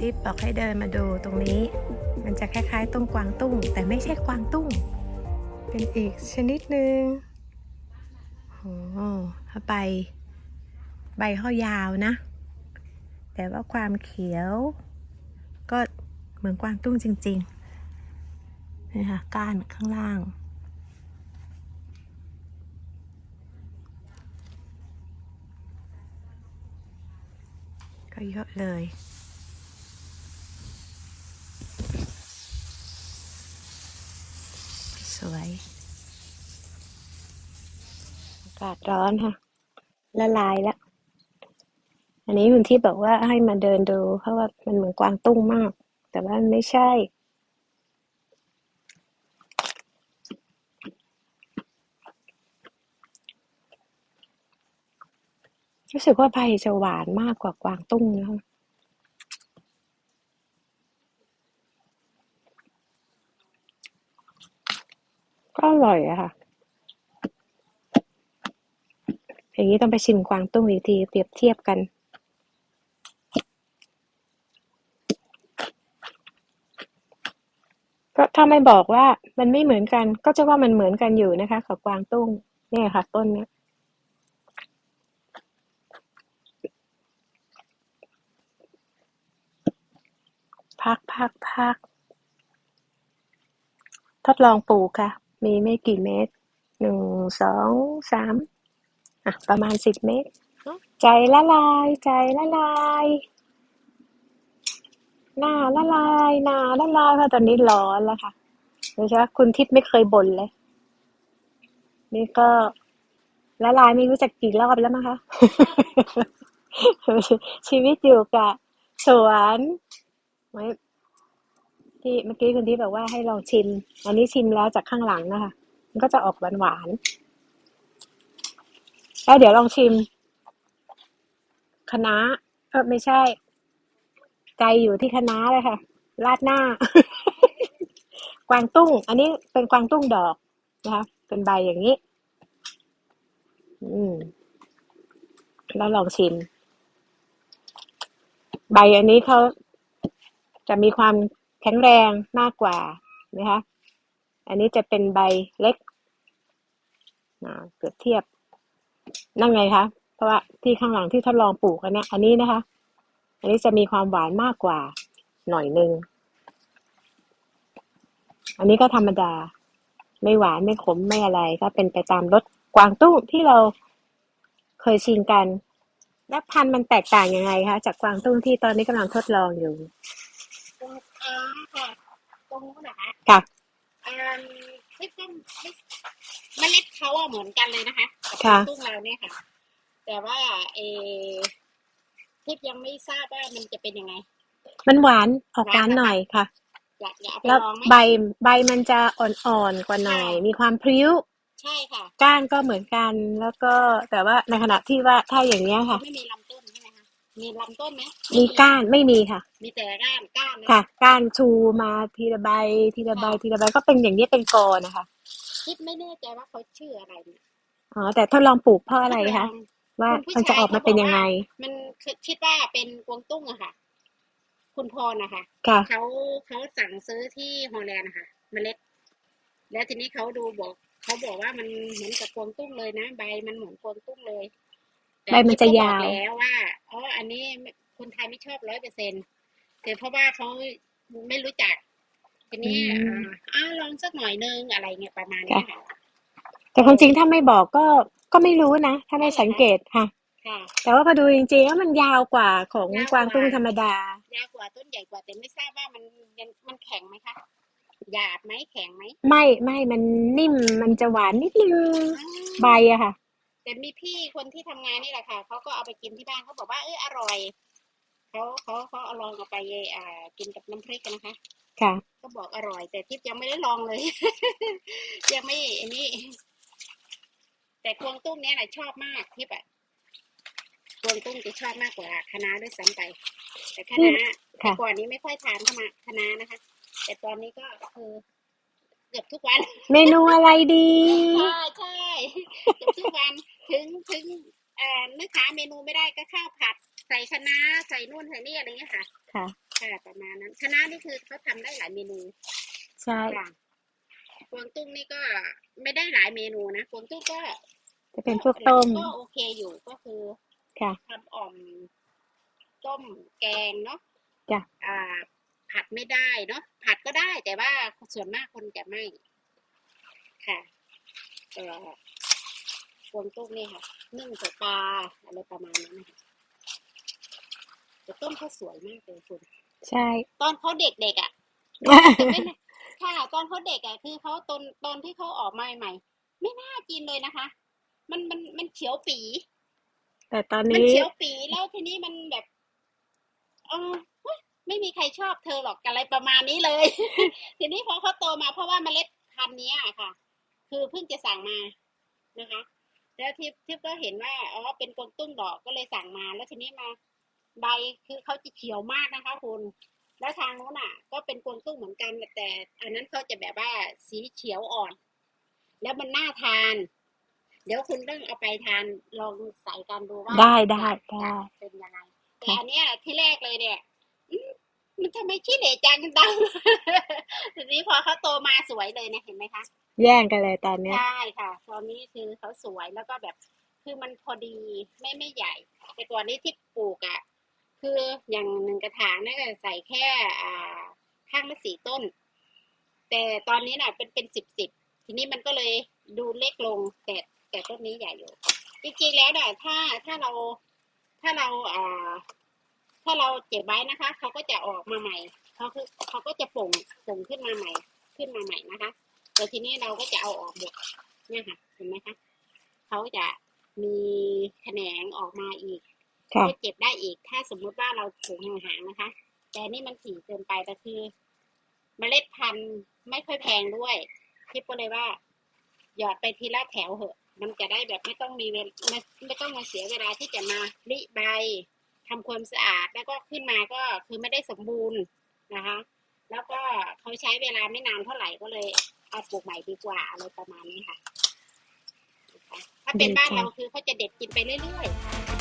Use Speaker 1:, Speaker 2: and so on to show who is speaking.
Speaker 1: ทิพย์บอกให้เดินมาดูตรงนี้ มันจะคล้ายๆต้นกวางตุ้ง แต่ไม่ใช่กวางตุ้ง เป็นอีกชนิดหนึ่งโอ้ถ้าใบใบเขายาวนะ แต่ว่าความเขียว ก็เหมือนกวางตุ้งจริงๆนี่ค่ะก้านข้างล่างก็เยอะเลย สวย อากาศร้อนค่ะ ละลายแล้วอันนี้คุณที่บอกว่าให้มาเดินดู เพราะว่ามันเหมือนกวางตุ้งมาก แต่ว่าไม่ใช่ รู้สึกว่าใบจะหวานมากกว่ากวางตุ้งนะคะก็อร่อยอะค่ะ อย่างนี้ต้องไปชิมกวางตุ้งอีกทีเปรียบเทียบกันก็ถ้าไม่บอกว่ามันไม่เหมือนกัน ก็จะว่ามันเหมือนกันอยู่นะคะกับกวางตุ้งเนี่ยค่ะ ต้นเนี้ยพักพักพักทดลองปลูกค่ะ มีไม่กี่เมตรหนึ่งสองสาม อะประมาณสิบเมตร ใจละลาย ใจละลายหน้าละลายหน้าละลายเพราะตอนนี้ร้อนแล้วค่ะโดยเฉพาะคุณทิพย์ไม่เคยบ่นเลย นี่ก็ละลายไม่รู้จักกี่รอบแล้วมั้งคะ ชีวิตอยู่กับสวนไว้ที่เมื่อกี้คุณทิพย์บอกว่าให้ลองชิม อันนี้ชิมแล้วจากข้างหลังนะคะ มันก็จะออกหวานหวานๆ แล้วเดี๋ยวลองชิมคณะเออไม่ใช่ ใจอยู่ที่คณะเลยค่ะ ราดหน้า กวางตุ้ง อันนี้เป็นกวางตุ้งดอกนะคะเป็นใบอย่างนี้ อืม แล้วลองชิม ใบอันนี้เขาจะมีความแข็งแรงมากกว่านะคะ อันนี้จะเป็นใบเล็กนะเปรียบเทียบ นั่นไงคะ เพราะว่าที่ข้างหลังที่ทดลองปลูกอันเนี้ยอันนี้นะคะ อันนี้จะมีความหวานมากกว่าหน่อยนึง อันนี้ก็ธรรมดา ไม่หวานไม่ขมไม่อะไรก็เป็นไปตามรสกวางตุ้งที่เราเคยชินกัน แล้วพันธุ์มันแตกต่างยังไงคะจากกวางตุ้งที่ตอนนี้กำลังทดลองอยู่
Speaker 2: ตรงอ่าค่ะตรงนู้นนะคะ
Speaker 1: ค่ะ
Speaker 2: อ่าไม่ต้องไม่เมล็ดเขาอะเหมือนกันเลยนะคะกับ
Speaker 1: ค่ะ
Speaker 2: ตุ้งเราเนี่ยค่ะ แต่ว่าเออทิพย์ยังไม่ทราบว่ามันจะเป็นยังไง
Speaker 1: มันหวานออกหวานหน่อยค่ะ
Speaker 2: อยากอยากเอาไป
Speaker 1: แล้ว
Speaker 2: ลองไหม
Speaker 1: ใบใบมันจะอ่อนๆกว่าหน่อย มีความพริ้ว
Speaker 2: ใช่ค่ะ
Speaker 1: ก้านก็เหมือนกัน แล้วก็แต่ว่าในขณะที่ว่าถ้าอย่างเนี้ยค่ะ
Speaker 2: ไม่มีลำต้นใช่ไหมคะมีลำต้นไหม
Speaker 1: มีก้านไม่มีค่ะ
Speaker 2: มีแต่ก้านก้านนะ
Speaker 1: ค่ะก้านชูมาทีละใบทีละใบ
Speaker 2: ค่ะ
Speaker 1: ทีละใบก็เป็นอย่างนี้เป็นกอนะคะ
Speaker 2: ทิพย์ไม่แน่ใจว่าเขาชื่ออะไรเนี่ย
Speaker 1: อ๋อ แต่ทดลองปลูกเพราะอะไร
Speaker 2: ทดล
Speaker 1: คะ
Speaker 2: อง
Speaker 1: ว่า
Speaker 2: คุณผู้
Speaker 1: มันจะ
Speaker 2: ชาย
Speaker 1: ออกมาเป็นยังไง
Speaker 2: มันคิดว่าเป็นกวางตุ้งอะค่ะ คุณพรนะคะ
Speaker 1: ค่ะ
Speaker 2: เขาเขาสั่งซื้อที่ฮอลแลนด์นะคะเมล็ด แล้วทีนี้เขาดูบอกเขาบอกว่ามันเหมือนกับกวางตุ้งเลยนะใบมันเหมือนกวางตุ้งเลย แต่
Speaker 1: ใบมันจะ
Speaker 2: ที่
Speaker 1: ยาว
Speaker 2: บอกแล้วว่าอ๋ออันนี้คนไทยไม่ชอบร้อยเปอร์เซ็นต์แต่เพราะว่าเขาไม่รู้จัก ทีนี้
Speaker 1: อืม
Speaker 2: อ่าอ้าวลองสักหน่อยนึงอะไรเงี้ยประมาณเนี้ยค่ะ
Speaker 1: แต่ความจริงถ้าไม่บอกก็ก็ไม่รู้นะ ถ้าไม่สังเกตค่ะ
Speaker 2: ค่ะ
Speaker 1: แต่ว่าพอดูจริงๆแล้วมันยาวกว่าของ
Speaker 2: ยาวกว่า
Speaker 1: กวางตุ้งธรรมดา
Speaker 2: ยาวกว่าต้นใหญ่กว่าแต่ไม่ทราบว่ามันยังมันแข็งไหมคะหยาบไหมแข็งไหม
Speaker 1: ไม่ไม่มันนิ่มมันจะหวานนิดนึงใบอะค่ะ
Speaker 2: แต่มีพี่คนที่ทำงานนี่แหละค่ะเขาก็เอาไปกินที่บ้านเขาบอกว่าเอออร่อยเขาเขาเขาเอาลองเอาไปอ่ากินกับน้ำพริกกันนะคะ
Speaker 1: ค่ะ
Speaker 2: ก็บอกอร่อย แต่ทิพย์ยังไม่ได้ลองเลย ยังไม่อันนี้ แต่กวางตุ้งเนี้ยแหละชอบมากทิพย์อะกวางตุ้งจะชอบมากกว่าคะน้าด้วยซ้ำไป แต่คะน้า
Speaker 1: ค่ะ
Speaker 2: ก่อนนี้ไม่ค่อยทานเข้ามาคะน้านะคะ แต่ตอนนี้ก็คือเกือบทุกวัน
Speaker 1: เมนูอะไรดี
Speaker 2: ใช่ใช่เกือบทุกวันถึงถึงเอ่อนึกหาเมนูไม่ได้ก็ข้าวผัด ใส่คะน้าใส่นู่นใส่นี่อะไรเงี้ยค่ะ
Speaker 1: ค่ะ
Speaker 2: ค่ะประมาณนั้นคณะนี่คือเขาทำได้หลายเมนู
Speaker 1: ใช่
Speaker 2: ค่ะกวางตุ้งนี่ก็ไม่ได้หลายเมนูนะกวางตุ้งก็
Speaker 1: จะเป็นพวกต้ม
Speaker 2: ก็โอเคอยู่ก็คือ
Speaker 1: ค่ะ
Speaker 2: ทำอ่อม ต้มแกงเนาะ
Speaker 1: จ้ะ
Speaker 2: อ่า ผัดไม่ได้เนาะผัดก็ได้แต่ว่าส่วนมากคนจะไม่ ค่ะเอ่อกวางตุ้งนี่ค่ะนึ่งใส่ปลาอะไรประมาณนั้นนะคะแต่ต้มเขาสวยมากเลยคุณ
Speaker 1: ใช่
Speaker 2: ตอนเขาเด็กๆอะจะไม่น่าค่ะตอนเขาเด็กอะคือเขาตอนตอนที่เขาออกมาใหม่ๆไม่น่ากินเลยนะคะ มันมันมันเขียวปี
Speaker 1: แต่ตอน
Speaker 2: มัน
Speaker 1: นี้
Speaker 2: เขียวปีแล้วทีนี้มันแบบเออเฮ้ยไม่มีใครชอบเธอหรอกอะไรประมาณนี้เลย ทีนี้พอเขาโตมาเพราะว่าเมล็ดพันธุ์เนี้ยค่ะ คือเพิ่งจะสั่งมานะคะ แล้วทิพย์ทิพย์ก็เห็นว่าอ๋อเป็นกวางตุ้งดอกก็เลยสั่งมา แล้วทีนี้มา ใบคือเขาจะเขียวมากนะคะคุณแล้วทางนู้นอะ ก็เป็นกวางตุ้งเหมือนกันแต่ อันนั้นเขาจะแบบว่าสีเขียวอ่อน แล้วมันน่าทาน เดี๋ยวคุณต้องเอาไปทานลองใส่กันดูว่า
Speaker 1: ได้ได้
Speaker 2: จะ
Speaker 1: ได้
Speaker 2: เป็นยังไงแต่อันเนี้ยที่แรกเลยเนี่ยอืมมันทำไมขี้เหร่จังดัง ทีนี้พอเขาโตมาสวยเลยเนี่ยเห็นไหมคะ
Speaker 1: แย่งกันเลยตอนเนี้ย
Speaker 2: ใช่ค่ะ ตอนนี้คือเขาสวยแล้วก็แบบ คือมันพอดีไม่ไม่ใหญ่ แต่ก่อนนี้ที่ปลูกอะ่ะ คืออย่างหนึ่งกระถางเนี่ยก็ใส่แค่อ่าข้างละสี่ต้น แต่ตอนนี้น่ะเป็นเป็นสิบสิบทีนี้มันก็เลยดูเล็กลง แต่ แต่ต้นนี้ใหญ่อยู่ จริงๆแล้วน่ะถ้าถ้าเราถ้าเราอ่าถ้าเราเก็บไว้นะคะ เขาก็จะออกมาใหม่เขาคือเขาก็จะป่งป่งขึ้นมาใหม่ ขึ้นมาใหม่นะคะแต่ทีนี้เราก็จะเอาออกหมดเนี่ยค่ะเห็นไหมคะเขาจะมีแขนงออกมาอีก
Speaker 1: ค่ะ
Speaker 2: ก็เก็บได้อีก ถ้าสมมุติว่าเราปลูกห่างๆนะคะ แต่นี่มันถี่เกินไปแต่คือเมล็ดพันธุ์ไม่ค่อยแพงด้วยคิดก็เลยว่า หยอดไปทีละแถวเหอะ มันจะได้แบบไม่ต้องมีไม่ไม่ต้องมาเสียเวลาที่จะมาริใบทำความสะอาดแล้วก็ขึ้นมาก็คือไม่ได้สมบูรณ์นะคะ แล้วก็เขาใช้เวลาไม่นานเท่าไหร่ก็เลยเอาปลูกใหม่ดีกว่าอะไรประมาณนี้ค่ะ ถ้าเป็นบ้านเราคือเขาจะเด็ดกินไปเรื่อยๆ